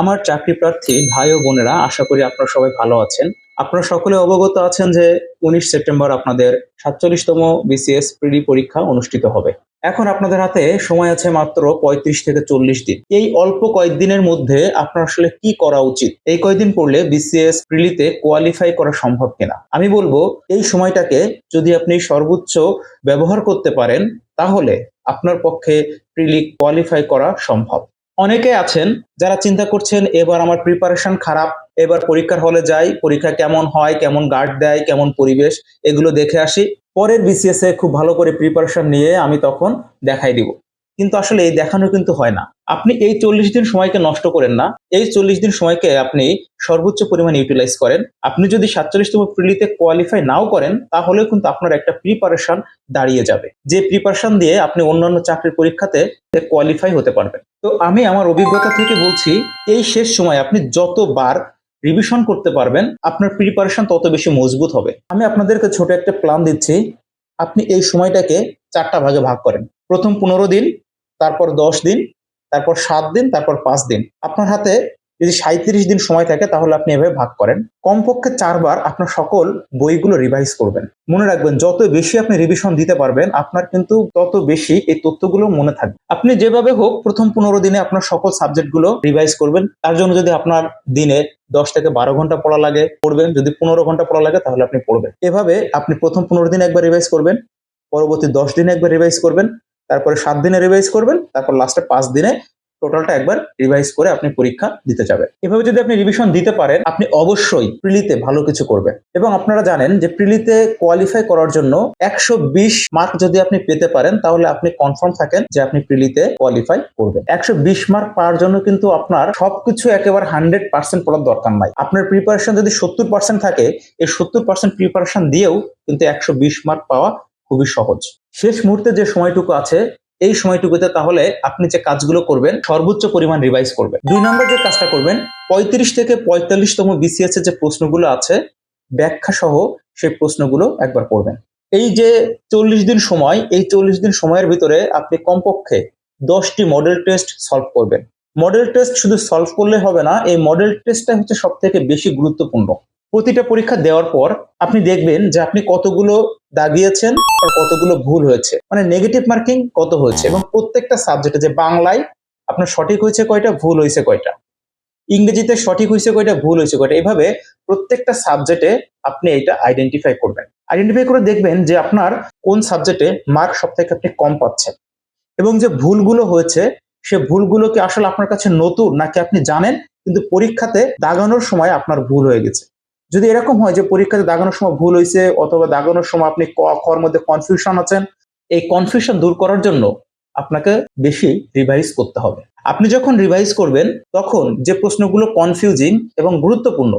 আমার চাকরি প্রার্থী ভাই ও বোনেরা, আশা করি আপনারা সবাই ভালো আছেন। আপনারা সকলে অবগত আছেন যে উনিশ সেপ্টেম্বর আপনাদের সাতচল্লিশতম বিসিএস প্রিডি পরীক্ষা অনুষ্ঠিত হবে। এখন আপনাদের হাতে সময় আছে মাত্র পঁয়ত্রিশ থেকে চল্লিশ দিন। এই অল্প কয়েকদিনের মধ্যে আপনার আসলে কি করা উচিত? এই কয়েকদিন পড়লে বিসিএস প্রিলিতে কোয়ালিফাই করা সম্ভব কিনা? আমি বলব, এই সময়টাকে যদি আপনি সর্বোচ্চ ব্যবহার করতে পারেন, তাহলে আপনার পক্ষে প্রিলি কোয়ালিফাই করা সম্ভব। অনেকে আছেন যারা চিন্তা করছেন, এবার আমার প্রিপারেশন খারাপ, এবার পরীক্ষার হলে যাই, পরীক্ষা কেমন হয়, কেমন গার্ড দেয়, কেমন পরিবেশ, এগুলো দেখে আসি। পরের বিসিএস এ খুব ভালো করে প্রিপারেশন নিয়ে আমি তখন দেখাই দিব। কিন্তু আসলে এই দেখানো কিন্তু হয় না। আপনি এই চল্লিশ দিন সময়কে নষ্ট করেন না। এই চল্লিশ দিন সময়কে আপনি সর্বোচ্চ পরিমাণ ইউটিলাইজ করেন। আপনি যদি সাতচল্লিশতম প্রিলিতে কোয়ালিফাই নাও করেন, তাহলেও কিন্তু আপনার একটা প্রিপারেশন দাঁড়িয়ে যাবে। যে প্রিপারেশন দিয়ে আপনি অন্যান্য চাকরির পরীক্ষাতে কোয়ালিফাই হতে পারবেন। তো আমি আমার অভিজ্ঞতা থেকে বলছি, এই শেষ সময় আপনি যতবার রিভিশন করতে পারবেন, আপনার প্রিপারেশন তত বেশি মজবুত হবে। আমি আপনাদেরকে ছোট একটা প্ল্যান দিচ্ছি, আপনি এই সময়টাকে চারটা ভাগে ভাগ করেন। প্রথম পনেরো দিন, তারপর দশ দিন, তারপর সাত দিন, তারপর পাঁচ দিন। আপনার হাতে যদি সাঁত্রিশ দিন সময় থাকে, তাহলে আপনি এভাবে ভাগ করেন। কমপক্ষে চারবার আপনার সকল বইগুলো রিভাইজ করবেন। মনে রাখবেন, যত বেশি আপনি রিভিশন দিতে পারবেন, আপনার কিন্তু তত বেশি এই তথ্যগুলো মনে থাকবে। আপনি যেভাবে হোক, প্রথম পনেরো দিনে আপনার সকল সাবজেক্টগুলো রিভাইজ করবেন। তার জন্য যদি আপনার দিনে দশ থেকে বারো ঘণ্টা পড়া লাগে, পড়বেন। যদি পনেরো ঘণ্টা পড়া লাগে, তাহলে আপনি পড়বেন। এভাবে আপনি প্রথম পনেরো দিনে একবার রিভাইজ করবেন, পরবর্তী দশ দিনে একবার রিভাইজ করবেন, তারপরে সাত দিনে রিভাইজ করবেন, তারপর লাস্টে পাঁচ দিনে টোটালটা একবার রিভাইজ করে আপনি পরীক্ষা দিতে যাবেন। এভাবে যদি আপনি রিভিশন দিতে পারেন, আপনি অবশ্যই প্রিলিতে ভালো কিছু করবেন। এবং আপনারা জানেন যে প্রিলিতে কোয়ালিফাই করার জন্য একশো বিশ মার্ক যদি আপনি পেতে পারেন, তাহলে আপনি কনফার্ম থাকেন যে আপনি প্রিলিতে কোয়ালিফাই করবেন। একশো বিশ মার্ক পাওয়ার জন্য কিন্তু আপনার সবকিছু একেবারে হান্ড্রেড পার্সেন্ট পড়ার দরকার নাই। আপনার প্রিপারেশন যদি সত্তর পার্সেন্ট থাকে, এই সত্তর পার্সেন্ট প্রিপারেশন দিয়েও কিন্তু একশো বিশ মার্ক পাওয়া খুবই সহজ। শেষ মুহূর্তে যে সময়টুকু আছে এই সময়টুকুতে তাহলে আপনি যে কাজগুলো করবেন, সর্বোচ্চ পরিমাণ রিভাইজ করবেন। দুই নম্বর যে কাজটা করবেন, পঁয়ত্রিশ থেকে পঁয়তাল্লিশতম বিসিএস এর যে প্রশ্নগুলো আছে, ব্যাখ্যা সহ সেই প্রশ্নগুলো একবার পড়বেন এই যে চল্লিশ দিন সময়, এই চল্লিশ দিন সময়ের ভিতরে আপনি কমপক্ষে দশটি মডেল টেস্ট সলভ করবেন। মডেল টেস্ট শুধু সলভ করলে হবে না, এই মডেল টেস্টটা হচ্ছে সব থেকে বেশি গুরুত্বপূর্ণ। প্রতিটা পরীক্ষা দেওয়ার পর আপনি দেখবেন যে আপনি কতগুলো দাগিয়েছেন আর কতগুলো ভুল হয়েছে। মানে নেগেটিভ মার্কিং কত হয়েছে এবং প্রত্যেকটা সাবজেক্টে যে বাংলায় আপনার সঠিক হয়েছে কয়টা, ভুল হয়েছে কয়টা। ইংরেজিতে সঠিক হয়েছে কয়টা, ভুল হয়েছে কয়টা। এভাবে প্রত্যেকটা সাবজেক্টে আপনি এটা আইডেন্টিফাই করবেন। আইডেন্টিফাই করে দেখবেন যে আপনার কোন সাবজেক্টে মার্ক সব থেকে আপনি কম পাচ্ছেন এবং যে ভুলগুলো হয়েছে, সে ভুলগুলো কি আসলে আপনার কাছে নতুন নাকি আপনি জানেন, কিন্তু পরীক্ষাতে দাগানোর সময় আপনার ভুল হয়ে গেছে। যদি এরকম হয় যে পরীক্ষাতে দাগানোর সময় ভুল হয়েছে অথবা দাগানোর সময় আপনি ক খর মধ্যে কনফিউশন আছেন, এই কনফিউশন দূর করার জন্য আপনাকে বেশি রিভাইজ করতে হবে। আপনি যখন রিভাইজ করবেন, তখন যে প্রশ্নগুলো কনফিউজিং এবং গুরুত্বপূর্ণ,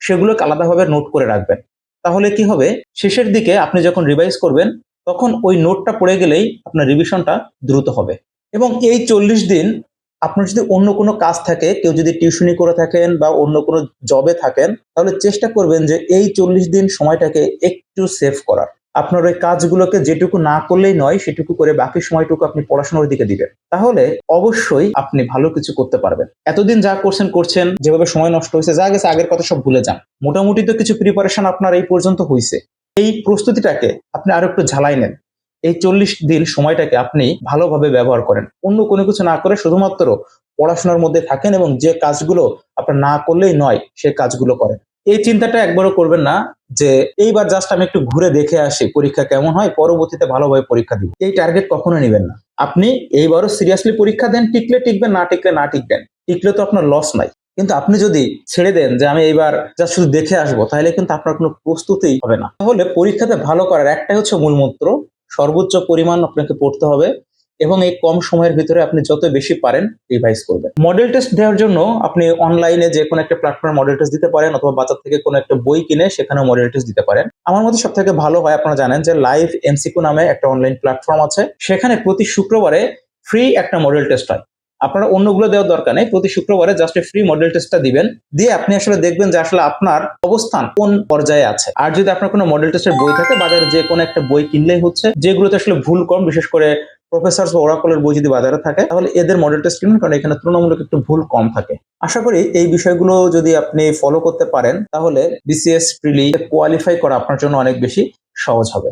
সেগুলোকে আলাদাভাবে নোট করে রাখবেন। তাহলে কি হবে? শেষের দিকে আপনি যখন রিভাইজ করবেন, তখন ওই নোটটা পড়ে গেলেই আপনার রিভিশনটা দ্রুত হবে। এবং এই চল্লিশ দিন আপনার যদি অন্য কোনো কাজ থাকে, কেউ যদি টিউশনি করে থাকেন বা অন্য কোনো জবে থাকেন, তাহলে চেষ্টা করবেন যে এই চল্লিশ দিন সময়টাকে একটু সেভ করার। আপনার ওই কাজগুলোকে যেটুকু না করলেই নয়, সেটুকু করে বাকি সময়টুকু আপনি পড়াশোনার দিকে দিবেন। তাহলে অবশ্যই আপনি ভালো কিছু করতে পারবেন। এতদিন যা করছেন করছেন, যেভাবে সময় নষ্ট হয়েছে, যা গেছে, আগের কথা সব ভুলে যান। মোটামুটি তো কিছু প্রিপারেশন আপনার এই পর্যন্ত হয়েছে এই প্রস্তুতিটাকে আপনি আরও একটু ঝালাই নেন। এই চল্লিশ দিন সময়টাকে আপনি ভালোভাবে ব্যবহার করেন। অন্য কোনো কিছু না করে শুধুমাত্র পড়াশোনার মধ্যে থাকেন এবং যে কাজগুলো আপনার না করলেই নয়, সে কাজগুলো করেন। এই চিন্তাটা একবারও করবেন না যে এইবার জাস্ট আমি একটু ঘুরে দেখে আসি, পরীক্ষা কেমন হয়, পরবর্তীতে ভালোভাবে পরীক্ষা দিব। এই টার্গেট কখনো নেবেন না। আপনি এইবারও সিরিয়াসলি পরীক্ষা দেন, টিকলে টিকবেন, না টিকলে না টিকবেন। টিকলে তো আপনার লস নাই। কিন্তু আপনি যদি ছেড়ে দেন যে আমি এইবার যা শুধু দেখে আসব, তাহলে কিন্তু আপনার কোনো প্রস্তুতিই হবে না। তাহলে পরীক্ষাতে ভালো করার একটাই হচ্ছে মূল মন্ত্র সর্বোচ্চ পরিমাণ আপনাকে পড়তে হবে এবং এই কম সময়ের ভিতরে আপনি যত বেশি পারেন রিভাইজ করবেন। মডেল টেস্ট দেওয়ার জন্য আপনি অনলাইনে যে কোনো একটা প্ল্যাটফর্ম মডেল টেস্ট দিতে পারেন অথবা বাজার থেকে কোনো একটা বই কিনে সেখানে মডেল টেস্ট দিতে পারেন। আমার মতে সব থেকে ভালো হয় আপনারা জানেন যে লাইভ এমসিকু নামে একটা অনলাইন প্ল্যাটফর্ম আছে। সেখানে প্রতি শুক্রবারে ফ্রি একটা মডেল টেস্ট হয়। আপনারা অন্যগুলো দেওয়ার দরকার নেই। প্রতি শুক্রবারে জাস্ট ফ্রি মডেল টেস্টটা দিবেন। দিয়ে আপনি আসলে দেখবেন যে আসলে আপনার অবস্থান কোন পর্যায়ে আছে। আর যদি আপনার কোনো মডেল টেস্টের বই থাকে, বাজারে যে কোনো একটা বই কিনলেই হচ্ছে, যেগুলোতে আসলে ভুল কম, বিশেষ করে প্রফেসর বা ওরাকলের বই যদি বাজারে থাকে, তাহলে এদের মডেল টেস্ট কিনুন, কারণ এখানে তুলনামূলক একটু ভুল কম থাকে। আশা করি এই বিষয়গুলো যদি আপনি ফলো করতে পারেন, তাহলে বিসিএস প্রিলি কোয়ালিফাই করা আপনার জন্য অনেক বেশি সহজ হবে।